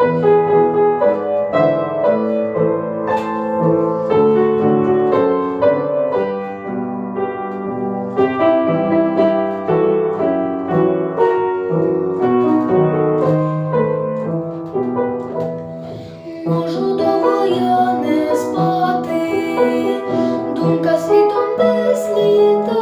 Можу довго я не спати, думка світом десь літа.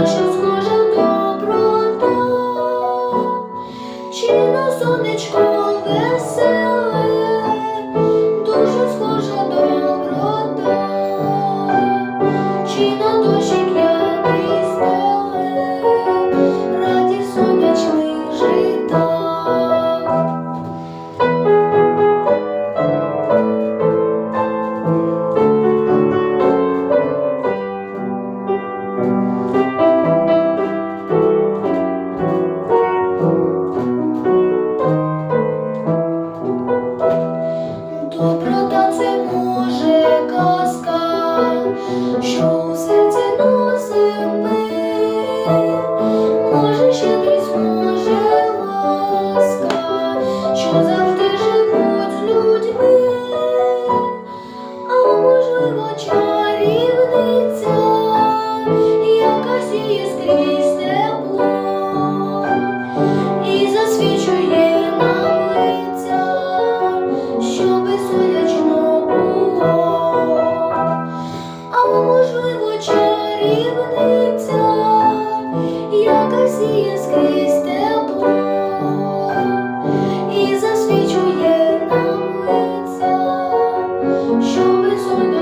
наша схожа доброта, чи на сонечко веселе. доброта це може казка, що у серці носить. nubes